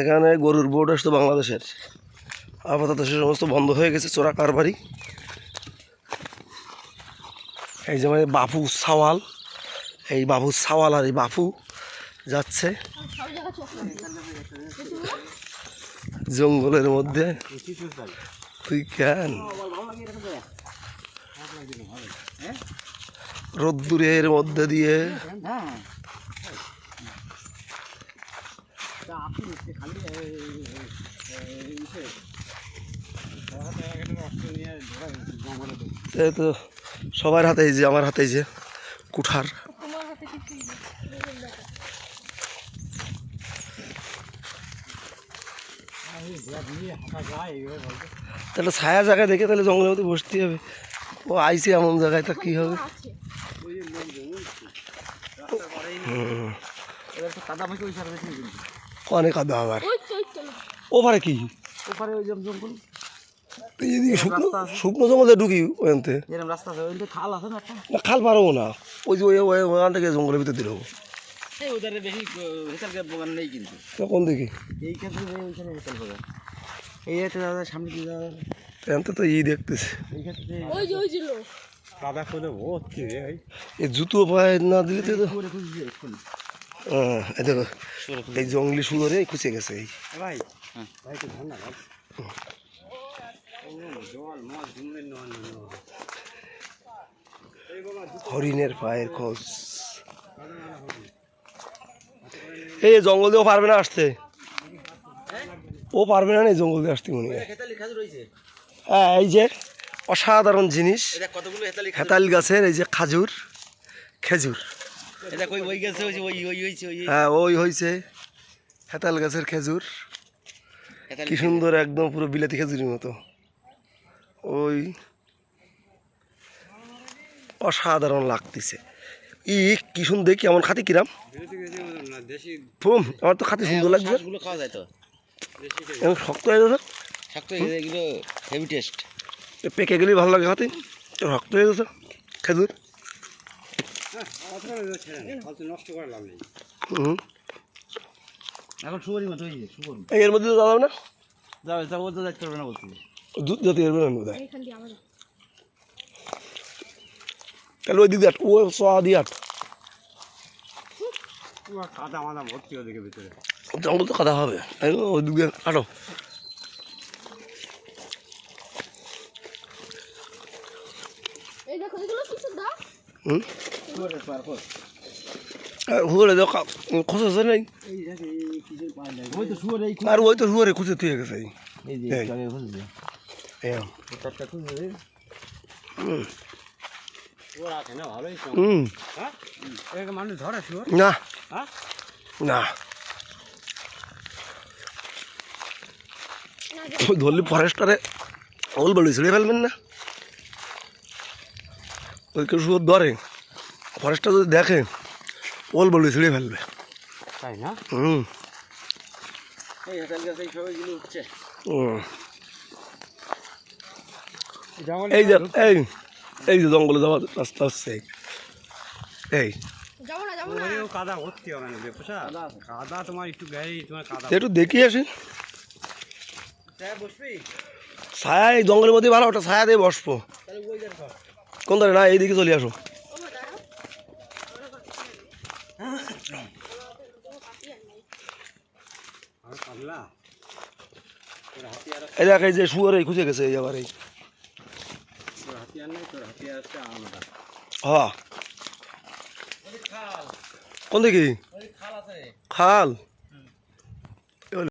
এখানে গরুর বোর্ড আসতো বাংলাদেশের। আপাতত সে সমস্ত বন্ধ হয়ে গেছে, চোরা কারবারি। এই যে আমাদের বাপু সাওয়াল, এই বাবু সাওয়াল আর এই বাপু যাচ্ছে জঙ্গলের মধ্যে। তুই কেন? রোদ্দুরের মধ্যে দিয়ে এই তো সবার হাতে এই যে আমার হাতে যে কুঠার। তাহলে ছায়া জায়গায় দেখে তাহলে জঙ্গলের মধ্যে বসতে হবে। ও আইসি এমন জায়গায় তা কি হবে? হুম। অনেক কাদা আবার ওপারে কি ওপারে ওই যে জঙ্গল এদিকে শুকনো শুকনো জঙ্গলে ঢুকি ওখানতে রাস্তা আছে ওই যে খাল আছে না না খাল পারব না ওই যে ওই ওই- ওখান থেকে জঙ্গলের ভিতর দিল এই ওধারে বেশি হেতাল বাগান নেই কিন্তু কোন দিকে তো ই দেখতেছে এই জুতো পায়ে না দিলে তো দেখো এই জঙ্গলি সুন্দরে খুঁজে গেছে এই। ভাই হ্যাঁ। হরিণের পায়ের খোঁজ। এই জঙ্গল দিয়েও পারবে না আসতে। ও পারবে না এই জঙ্গল দিয়ে আসতে মনে হয়। হ্যাঁ এই যে অসাধারণ জিনিস। এটা হেতালি হেতাল গাছের এই যে খাজুর খেজুর। এটা কই ওই গেছে ওই ওই ওই হইছে ওই হ্যাঁ ওই হেতাল গাছের খেজুর। কি সুন্দর একদম পুরো বিলাতি খেজুরের মতো। ওই অসাধারণ লাগতেছে। ই কি সুন্দর দেখি এমন খাতি কিরাম। ফুম আমার তো খাতি সুন্দর লাগছে। খাওয়া যায় তো। এমন শক্ত হয়ে শক্ত এগুলো হেভি টেস্ট পেকে গেলেই ভালো লাগে খাতে। শক্ত হয়ে গেছে। খেজুর। নষ্ট করা লাভ নেই হুম এখন শুয়ারি মতো হয়েছে শুয়ার এর মধ্যে তো দাঁড়াবে না? যাবে তা তো দেখতে পারবে না বলছি। দুধ বোধ তাহলে ওই দিদি আট ও সোয়া দিয়ে আট। কাদা মাদা ভর্তি ওদিকে ভিতরে। জঙ্গল তো কাদা হবে। এই ওই দিকে আটো এই দেখো এগুলো হুম? হুয়ারে তো খসে নেই শুয়ার আর ওই তো হুয়ারে খুঁজে তুই গেছে খুঁজছে খুঁজছে শুয়ার না হ্যাঁ না হ্যাঁ ধরলি ফরেস্টারে ওল বলি ছিঁড়ে ফেলবেন না ওই কেউ শুধু ধরে ফরেস্টার যদি দেখে ওল বলি ছিঁড়ে ফেলবে। তাই না? হুম। এই যে এই এই যে জঙ্গলে যাওয়ার রাস্তা হচ্ছে। এই। একটু দেখি আসি। ছায়া এই জঙ্গলের মধ্যে ভালো ওটা ছায়া দিয়ে বসবো। কোন ধারে না এইদিকে চলে আসো। এই দেখ এই যে শুয়ার এই খুঁজে গেছে এই আবার এই। হ্যাঁ কোন দিকে ওই খাল আছে। খাল?